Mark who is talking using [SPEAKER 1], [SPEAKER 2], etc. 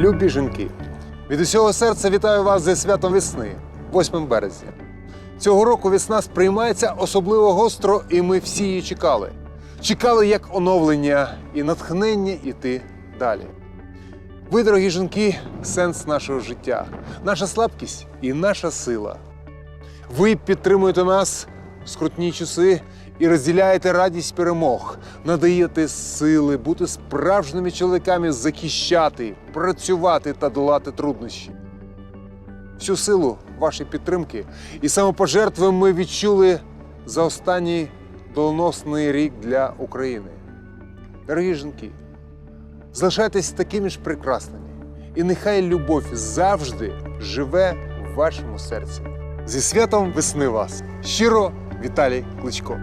[SPEAKER 1] Любі жінки, від усього серця вітаю вас зі святом весни, 8 березня. Цього року весна сприймається особливо гостро, і ми всі її чекали. Чекали як оновлення і натхнення іти далі. Ви, дорогі жінки, сенс нашого життя, наша слабкість і наша сила. Ви підтримуєте нас скрутні часи і розділяєте радість перемог, надаєте сили бути справжніми чоловіками, захищати, працювати та долати труднощі. Всю силу вашої підтримки і самопожертви ми відчули за останній доленосний рік для України. Дорогі жінки, залишайтесь такими ж прекрасними, і нехай любов завжди живе в вашому серці. Зі святом весни вас! Щиро Віталій Кличко.